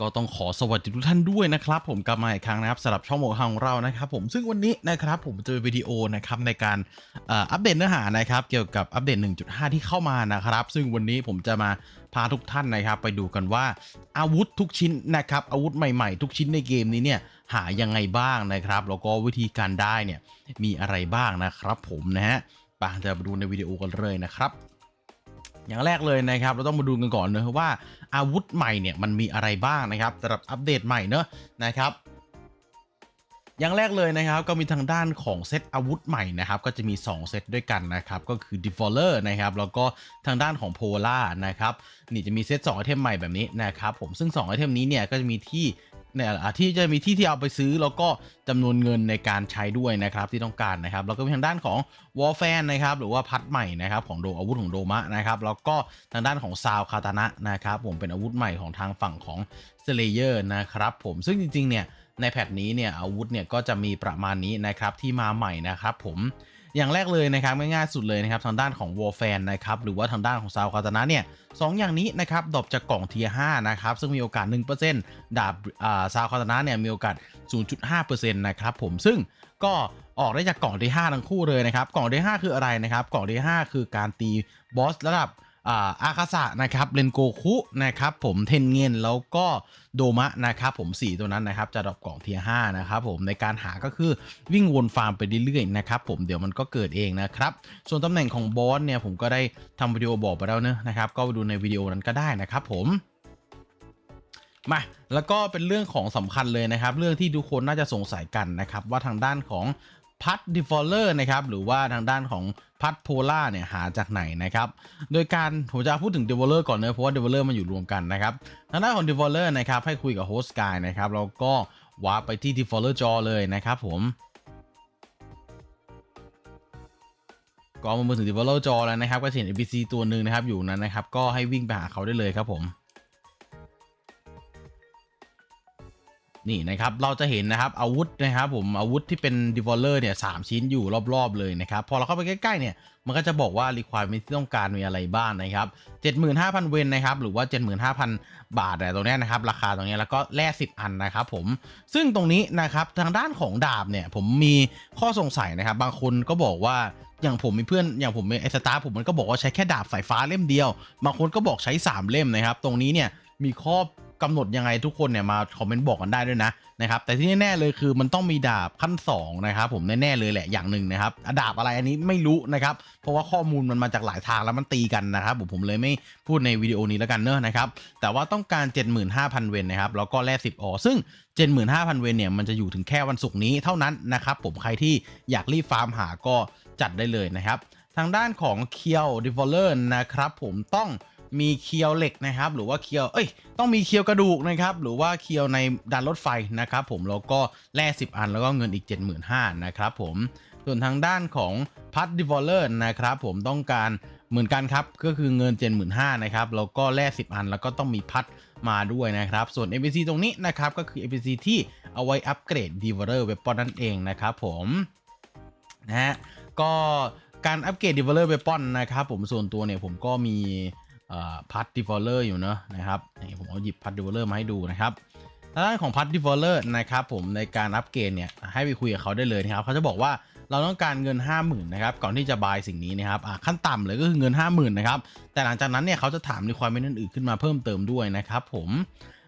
ก็ต้องขอสวัสดีทุกท่านด้วยนะครับ ผมกลับมาอีกครั้งนะครับสำหรับช่องโมของเรานะครับ ผมซึ่งวันนี้นะครับผมจะเป็นวิดีโอนะครับในการอัปเดตเนื้อหานะครับ เกี่ยวกับอัปเดต 1.5 ที่เข้ามานะครับ ซึ่งวันนี้ผมจะมาพาทุกท่านนะครับ ไปดูกันว่าอาวุธทุกชิ้นนะครับ อาวุธใหม่ๆ ทุกชิ้นในเกมนี้เนี่ยหายังไงบ้างนะครับ แล้วก็วิธีการได้เนี่ยมีอะไรบ้างนะครับ ผมนะฮะไปจะมาดูในวิดีโอกันเลยนะครับ อย่างแรกเลยนะครับ เราต้องมาดูกันก่อนเนอะว่าอาวุธใหม่เนี่ยมันมีอะไรบ้างนะครับสำหรับอัปเดตใหม่เนอะนะครับอย่างแรกเลยนะครับก็มีทางด้านของเซตอาวุธใหม่นะครับก็จะมี 2 เซตด้วยกันนะครับก็คือ d e f a l e r นะครับแล้วก็ทางด้านของ Polar นะครับนี่จะมีเซต2ไอเทมใหม่แบบนี้นะครับผมซึ่ง2ไอเทมนี้เนี่ยก็จะมีที่ เนี่ยที่จะมีที่ที่เอาไปซื้อแล้วก็จำนวนเงินในการใช้ด้วยนะครับที่ต้องการนะครับแล้วก็มีทางด้านของ w a r f a n นะครับหรือว่าพัดใหม่นะครับของโดอาวุธของโดมะนะครับแล้วก็ทางด้านของซาวคาตานะนะครับผมเป็นอาวุธใหม่ของทางฝั่งของ s l a y e r นะครับผมซึ่งจริงๆเนี่ยในแพทนี้เนี่ยอาวุธเนี่ยก็จะมีประมาณนี้นะครับที่มาใหม่นะครับผม อย่างแรกเลยนะครับง่ายๆสุดเลยนะครับทางด้านของ w a r f a n นะครับหรือว่าทางด้านของซาวคาตานะเนี่ยสองอย่างนี้นะครับดรอปจากกล่องเทีย5นะครับซึ่งมีโอกาส 1%ดาบอ่าซาวคาตานะเนี่ยมีโอกาส 0.5%นะครับผมซึ่งก็ออกได้จากกล่องที่ 5 ทั้งคู่เลยนะครับ กล่องที่ 5 คืออะไรนะครับ กล่องที่ 5 คือการตีบอสระดับ อาอาคาสะนะครับเรนโกคุนะครับผมเทนเงินแล้วก็โดมะนะครับผม 4 ตัวนั้นนะครับจะดรอปกล่องเทียร์5นะครับผมในการหาก็คือวิ่งวนฟาร์มไปเรื่อยๆนะครับผมเดี๋ยวมันก็เกิดเองนะครับ ส่วนตำแหน่งของบอสเนี่ยผมก็ได้ทำวิดีโอบอกไปแล้วเนอะนะครับ ก็ไปดูในวิดีโอนั้นก็ได้นะครับผมมาแล้วก็เป็นเรื่องของสำคัญเลยนะครับ เรื่องที่ทุกคนน่าจะสงสัยกันนะครับ ว่าทางด้านของ พัดดิฟอลเลอร์นะครับหรือว่าทางด้านของพัดโพล่าเนี่ยหาจากไหนนะครับโดยการผมจะพูดถึง Developer ก่อนเนะเพราะว่า Developer มันอยู่รวมกันนะครับทางด้านของ Developer นะครับให้คุยกับ Host Guy นะครับแล้วก็วาร์ปไปที่ Developer จอเลยนะครับผมก็มาถึง Developer จอแล้วนะครับก็เห็น NPC ตัวหนึ่งนะครับอยู่นั้นนะครับก็ให้วิ่งไปหาเขาได้เลยครับผม นี่นะครับเราจะเห็นนะครับอาวุธนะครับผมอาวุธที่เป็น d e v o l e r เนี่ยสามชิ้นอยู่รอบๆเลยนะครับพอเราเข้าไปใกล้ๆเนี่ยมันก็จะบอกว่า requirement ที่ต้องการมีอะไรบ้างนะครับ 75,000 เวนนะครับหรือว่า 75,000 บาทแต่ตรงนี้นะครับราคาตรงนี้แล้วก็แร่10 อันนะครับผมซึ่งตรงนี้นะครับทางด้านของดาบเนี่ยผมมีข้อสงสัยนะครับ บางคนก็บอกว่าอย่างผมมีเพื่อนอย่างผมไอสตาร์ผมมันก็บอกว่าใช้แค่ดาบสายฟ้าเล่มเดียวบางคนก็บอกใช้ 3 เล่มนะครับ ตรงนี้เนี่ยมีข้อ กำหนดยังไงทุกคนเนี่ยมาคอมเมนต์บอกกันได้ด้วยนะนะครับแต่ที่แน่ๆเลยคือมันต้องมีดาบขั้น2นะครับผมแน่ๆเลยแหละอย่างหนึ่งนะครับดาบอะไรอันนี้ไม่รู้นะครับเพราะว่าข้อมูลมันมาจากหลายทางแล้วมันตีกันนะครับผมผมเลยไม่พูดในวิดีโอนี้แล้วกันเนอะนะครับแต่ว่าต้องการ 75,000 เวนนะครับแล้วก็แร่10ออซึ่ง 75,000 เวนเนี่ยมันจะอยู่ถึงแค่วันศุกร์นี้เท่านั้นนะครับผมใครที่อยากรีบฟาร์มหาก็จัดได้เลยนะครับทางด้านของเคียวดิฟอลเลอร์นะครับผมต้อง มีเคียวเหล็กนะครับ หรือว่าเคียวเอ้ยต้องมีเคียวกระดูกนะครับหรือว่าเคียวในดานรถไฟนะครับผมแล้วก็แร่10 อันแล้วก็เงินอีก 75,000นะครับผมส่วนทางด้านของพัดดิฟอลเลอร์นะครับผมต้องการเหมือนกันครับก็คือเงิน 75,000นะครับแล้วก็แร่10 อันแล้วก็ต้องมีพัดมาด้วยนะครับ ส่วน NPC ตรงนี้นะครับก็คือ NPC ที่เอาไว้อัปเกรด d e v o l e r Weapon นั่นเองนะครับผมนะฮะก็การอัปเกรด d e v o l e r Weapon นะครับผมส่วนตัวเนี่ยผมก็มี พัดดิฟอลเลอร์อยู่เนอะนะครับนี่ผมเอาหยิบพัดดิฟอลเลอร์มาให้ดูนะครับทางด้านของพัดดิฟอลเลอร์นะครับผมในการอัปเกรดเนี่ยให้ไปคุยกับเขาได้เลยนะครับเขาจะบอกว่าเราต้องการเงิน 50,000นะครับก่อนที่จะบายสิ่งนี้นะครับขั้นต่ำเลยก็คือเงิน 50,000นะครับแต่หลังจากนั้นเนี่ยเขาจะถามในความเป็นอื่นขึ้นมาเพิ่มเติมด้วยนะครับผม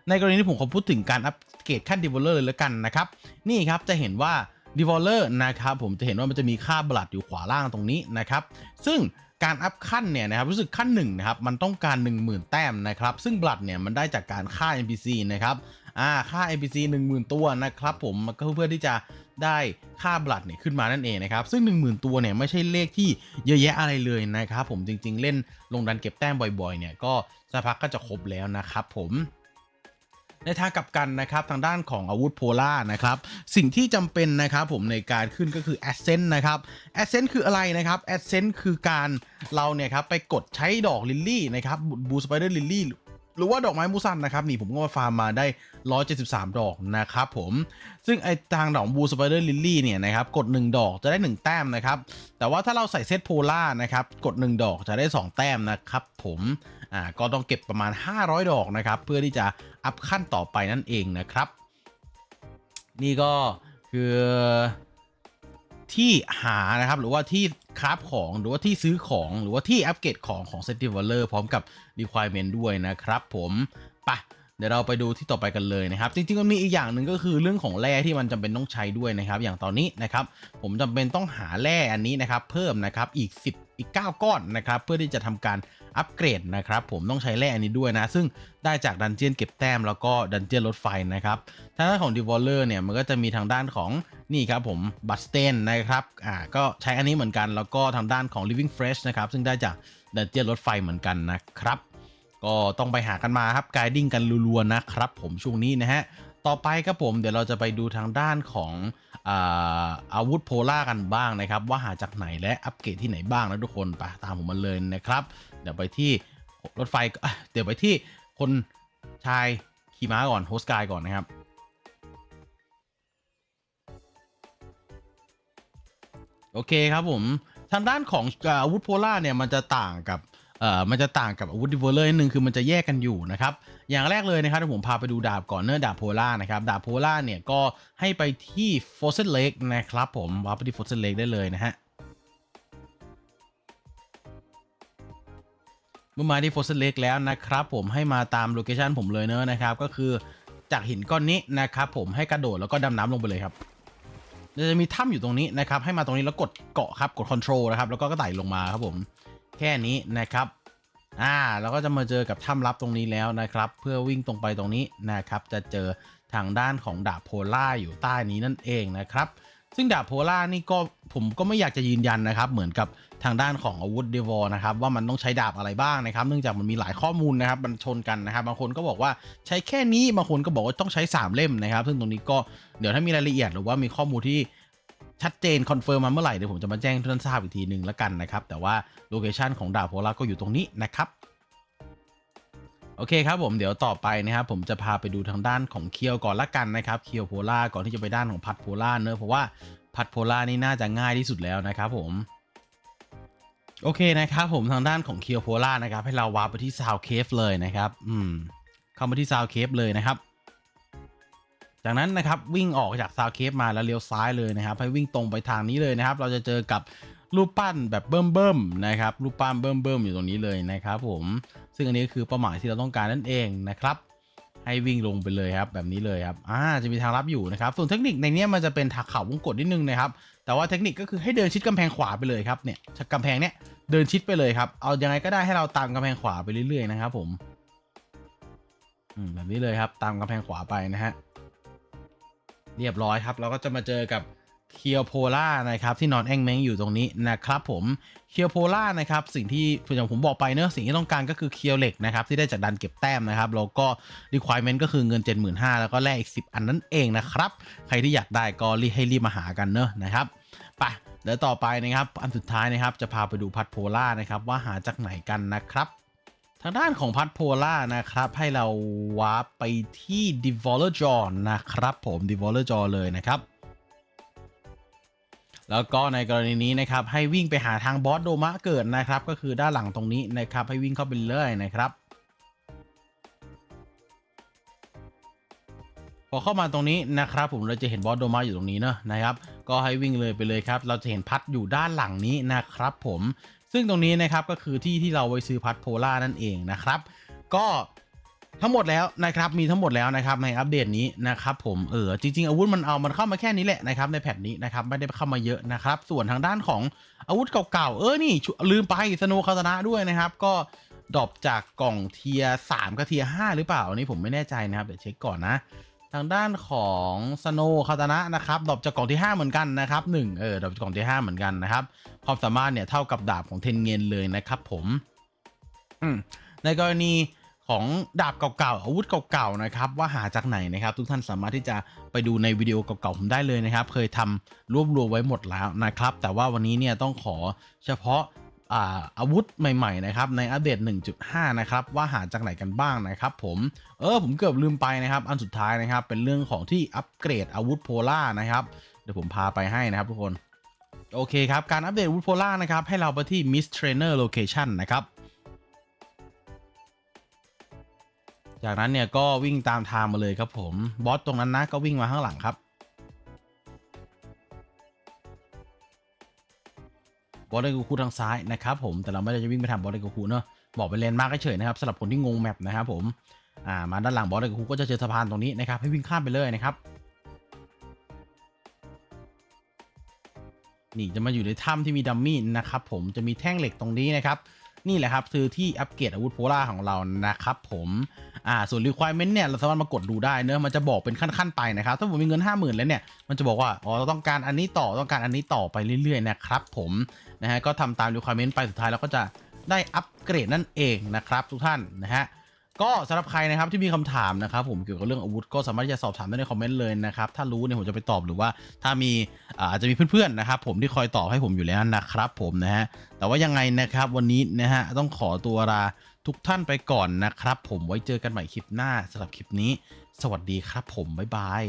ในกรณีที่ผมขอพูดถึงการอัปเกรดขั้นดิฟอลเลอร์เลยแล้วกันนะครับ นี่ครับจะเห็นว่าดิฟอลเลอร์นะครับผมจะเห็นว่ามันจะมีค่าบลัดอยู่ขวาล่างตรงนี้นะครับ ซึ่ง การอัพขั้นเนี่ยนะครับรู้สึกขั้นหนึ่งนะครับมันต้องการ 10,000 แต้มนะครับซึ่งบลัดเนี่ยมันได้จากการฆ่า NPC นะครับอ่าฆ่า NPC 10,000 ตัวนะครับผมก็เพื่อที่จะได้ค่าบลัดเนี่ยขึ้นมานั่นเองนะครับซึ่ง 10,000 ตัวเนี่ยไม่ใช่เลขที่เยอะแยะอะไรเลยนะครับผมจริงๆ เล่นลงดันเก็บแต้มบ่อยๆเนี่ยก็สักพักก็จะครบแล้วนะครับผม ในทางกลับกันนะครับทางด้านของอาวุธโพล่านะครับสิ่งที่จำเป็นนะครับผมในการขึ้นก็คือแอสเซนต์นะครับแอสเซนต์คืออะไรนะครับแอสเซนต์คือการเราเนี่ยครับไปกดใช้ดอกลิลลี่นะครับบูสไปเดอร์ลิลลี่ หรือว่าดอกไม้มูซันนะครับนี่ผมก็มาฟาร์มมาได้ 173 ดอกนะครับผม ซึ่งไอทางดอกบูสไปเดอร์ลิลลี่เนี่ยนะครับกด 1 ดอกจะได้ 1 แต้มนะครับ แต่ว่าถ้าเราใส่เซตโพล่านะครับกด 1 ดอกจะได้ 2 แต้มนะครับผมอ่าก็ต้องเก็บประมาณ 500 ดอกนะครับเพื่อที่จะอัพขั้นต่อไปนั่นเองนะครับ นี่ก็คือ ที่หานะครับหรือว่าที่คราฟของหรือว่าที่ซื้อของหรือว่าที่อัปเกรดของของ Set Developer พร้อมกับ Requirement ด้วยนะครับผมปะเดี๋ยวเราไปดูที่ต่อไปกันเลยนะครับ จริงๆมันมีอีกอย่างหนึ่งก็คือเรื่องของแร่ที่มันจำเป็นต้องใช้ด้วยนะครับ อย่างตอนนี้นะครับ ผมจำเป็นต้องหาแร่อันนี้นะครับ เพิ่มนะครับอีก10 อีก 9 ก้อนนะครับ เพื่อที่จะทำการอัปเกรดนะครับ ผมต้องใช้แร่อันนี้ด้วยนะ ซึ่งได้จากดันเจียนเก็บแต้มแล้วก็ดันเจียนรถไฟนะครับทางด้านของ d e v o l e r เนี่ยมันก็จะมีทางด้านของนี่ครับผมบัตสเตนนะครับอ่าก็ใช้อันนี้เหมือนกันแล้วก็ทางด้านของ living fresh นะครับซึ่งได้จากดันเจียนรถไฟเหมือนกันนะครับก็ต้องไปหากันมาครับไกดิ้งกันรัวๆนะครับผมช่วงนี้นะฮะ ต่อไปครับผมเดี๋ยวเราจะไปดูทางด้านของอาอาวุธโพล่ากันบ้างนะครับ ว่าหาจากไหนและอัปเกรดที่ไหนบ้างนะทุกคนไปตามผมมาเลยนะครับ เดี๋ยวไปที่รถไฟเดี๋ยวไปที่คนชายขี่ม้าก่อนโฮสกายก่อนนะครับโอเคครับผมทางด้านของอาวุธโพล่าเนี่ยมันจะต่างกับ เอ่อมันจะต่างกับอาวุธดิวเลอร์นิดนึงคือมันจะแยกกันอยู่นะครับ อย่างแรกเลยนะครับเดี๋ยวผมพาไปดูดาบก่อนเนื้อดาบโพล่านะครับ ดาบโพล่าเนี่ยก็ให้ไปที่ f o r c e d Lake นะครับผมวาร์ปไปที่ f o r c e d Lake ได้เลยนะฮะเมื่อมาที่ f o r c e d Lake แล้วนะครับ ผมให้มาตามโลเคชันผมเลยเนอะนะครับ ก็คือจากหินก้อนนี้นะครับผมให้กระโดดแล้วก็ดำน้ำลงไปเลยครับจะมีถ้ำอยู่ตรงนี้นะครับ ให้มาตรงนี้แล้วกดเกาะครับกด Control นะครับแล้วก็ก็ไต่ลงมาครับผม แค่นี้นะครับอ่าเราก็จะมาเจอกับถ้ำลับตรงนี้แล้วนะครับ เพื่อวิ่งตรงไปตรงนี้นะครับ จะเจอทางด้านของดาบโพล่าอยู่ใต้นี้นั่นเองนะครับ ซึ่งดาบโพล่านี่ก็ผมก็ไม่อยากจะยืนยันนะครับ เหมือนกับทางด้านของอาวุธเดวอนะครับว่ามันต้องใช้ดาบอะไรบ้างนะครับ เนื่องจากมันมีหลายข้อมูลนะครับมันชนกันนะครับ บางคนก็บอกว่าใช้แค่นี้บางคนก็บอกว่าต้องใช้ 3 เล่มนะครับ ซึ่งตรงนี้ก็เดี๋ยวถ้ามีรายละเอียดหรือว่ามีข้อมูลที่ ชัดเจนคอนเฟิร์มมาเมื่อไหร่เดี๋ยวผมจะมาแจ้งทุกท่านทราบอีกทีหนึ่งแล้วกันนะครับ แต่ว่าโลเคชันของดาบโพล่าก็อยู่ตรงนี้นะครับโอเคครับผมเดี๋ยวต่อไปนะครับผมจะพาไปดูทางด้านของเคียวก่อนละกันนะครับเคียวโพล่าก่อนที่จะไปด้านของพัดโพล่าเนอะเพราะว่าพัดโพล่านี่น่าจะง่ายที่สุดแล้วนะครับผมโอเคนะครับผมทางด้านของเคียวโพล่านะครับให้เราวาร์ปไปที่ซาวเคฟเลยนะครับอืมเข้ามาที่ซาวเคฟเลยนะครับ จากนั้นนะครับวิ่งออกจากซาวเคฟมาแล้วเลี้ยวซ้ายเลยนะครับให้วิ่งตรงไปทางนี้เลยนะครับ เราจะเจอกับรูปปั้นแบบเบิ่มๆนะครับรูปปั้นเบิ่มๆอยู่ตรงนี้เลยนะครับผมซึ่งอันนี้คือเป้าหมายที่เราต้องการนั่นเองนะครับให้วิ่งลงไปเลยครับแบบนี้เลยครับอ่าจะมีทางลับอยู่นะครับส่วนเทคนิคในนี้มันจะเป็นทางเข่าวงกดนิดนึงนะครับแต่ว่าเทคนิคก็คือให้เดินชิดกำแพงขวาไปเลยครับเนี่ยกำแพงเนี้ยเดินชิดไปเลยครับเอายังไงก็ได้ให้เราตามกำแพงขวาไปเรื่อยๆนะครับผมอืมแบบนี้เลยครับตามกำแพงขวาไปนะฮะ เรียบร้อยครับ เราก็จะมาเจอกับเคียวโพล่านะครับที่นอนแองเม้งอยู่ตรงนี้นะครับผมเคียวโพล่านะครับสิ่งที่อย่างผมบอกไปเนอะสิ่งที่ต้องการก็คือเคียวเหล็กนะครับที่ได้จากดันเก็บแต้มนะครับแล้วก็ requirement ก็คือเงิน 75,000แล้วก็แลกอีก 10 อันนั่นเองนะครับ ใครที่อยากได้ก็รีบให้รีบมาหากันเนอะนะครับไปเดี๋ยวต่อไปนะครับอันสุดท้ายนะครับจะพาไปดูพัดโพล่านะครับว่าหาจากไหนกันนะครับางด้านของพัดโพล่านะครับ ให้เราวาร์ปไปที่ d e v o l e r Jaw นะครับผม d e v o l e r Jaw เลยนะครับ แล้วก็ในกรณีนี้นะครับ ให้วิ่งไปหาทางบอสโดมะเกิดนะครับ ก็คือด้านหลังตรงนี้นะครับ ให้วิ่งเข้าไปเลยนะครับ พอเข้ามาตรงนี้นะครับ ผมเราจะเห็นบอสโดมะอยู่ตรงนี้เนอะนะครับ ก็ให้วิ่งเลยไปเลยครับ เราจะเห็นพัดอยู่ด้านหลังนี้นะครับผม ซึ่งตรงนี้นะครับก็คือที่ที่เราไว้ซื้อพัดโพล่านั่นเองนะครับ ก็ทั้งหมดแล้วนะครับมีทั้งหมดแล้วนะครับในอัปเดตนี้นะครับผมเออจริงๆอาวุธมันเอามันเข้ามาแค่นี้แหละนะครับในแพทนี้นะครับไม่ได้เข้ามาเยอะนะครับ ส่วนทางด้านของอาวุธเก่าๆเออนี่ลืมไปสโนคาตนะด้วยนะครับ ก็ดรอปจากกล่องเทียสามกับเทียห้าหรือเปล่าอันนี้ผมไม่แน่ใจนะครับเดี๋ยวเช็คก่อนนะ ทางด้านของสโนคาตานะนะครับดรอปจากกล่องที่ 5 เหมือนกันนะครับหนึ่งเออดรอปจากกล่องที่ 5 เหมือนกันนะครับ ความสามารถเนี่ยเท่ากับดาบของเทนเงินเลยนะครับผมอืมในกรณีของดาบเก่าๆอาวุธเก่าๆนะครับ ว่าหาจากไหนนะครับ ทุกท่านสามารถที่จะไปดูในวิดีโอเก่าๆผมได้เลยนะครับ เคยทำรวบรวมไว้หมดแล้วนะครับ แต่ว่าวันนี้เนี่ยต้องขอเฉพาะ อาอาวุธใหม่ๆนะครับในอัปเดต 1.5 นะครับว่าหาจากไหนกันบ้างนะครับผมเออผมเกือบลืมไปนะครับ อันสุดท้ายนะครับเป็นเรื่องของที่อัปเกรดอาวุธโพล่านะครับเดี๋ยวผมพาไปให้นะครับทุกคน โอเคครับ การอัปเดตอาวุธโพล่านะครับให้เราไปที่ Miss Trainer Location นะครับจากนั้นเนี่ยก็วิ่งตามทางมาเลยครับผมบอสตรงนั้นนะก็วิ่งมาข้างหลังครับ อสเดกูคูทางซ้ายนะครับผมแต่เราไม่ได้จะวิ่งไปทางบอสเดกูคูเนอะบอกไปเลนมากเฉยนะครับสำหรับคนที่งงแมปนะครับผมอ่ามาด้านหลังบอสเดกูคูก็จะเจอสะพานตรงนี้นะครับให้วิ่งข้ามไปเลยนะครับนี่จะมาอยู่ในถ้ำที่มีดัมมี่นะครับผมจะมีแท่งเหล็กตรงนี้นะครับนี่แหละครับคือที่อัปเกรดอาวุธโพล่าของเรานะครับผมอ่าส่วน requirement เนี่ยเราสามารถมากดดูได้เนอะมันจะบอกเป็นขั้นๆไปนะครับถ้าผมมีเงิน 5 0,000 แล้วเนี่ยมันจะบอกว่าอ๋อเราต้องการอันนี้ต่อต้องการอันนี้ต่อไปเรื่อยๆนะครับผม นะฮะก็ทำตาม requirement ไปสุดท้ายเราก็จะได้อัปเกรดนั่นเองนะครับ ทุกท่านนะฮะก็สำหรับใครนะครับที่มีคำถามนะครับผมเกี่ยวกับเรื่องอาวุธก็สามารถที่จะสอบถามได้ในคอมเมนต์เลยนะครับถ้ารู้เนี่ยผมจะไปตอบหรือว่าถ้ามีอาจจะมีเพื่อนๆนะครับผมที่คอยตอบให้ผมอยู่แล้วนะครับผมนะฮะแต่ว่ายังไงนะครับวันนี้นะฮะต้องขอตัวลาทุกท่านไปก่อนนะครับผมไว้เจอกันใหม่คลิปหน้าสำหรับคลิปนี้ สวัสดีครับผมบ๊ายบาย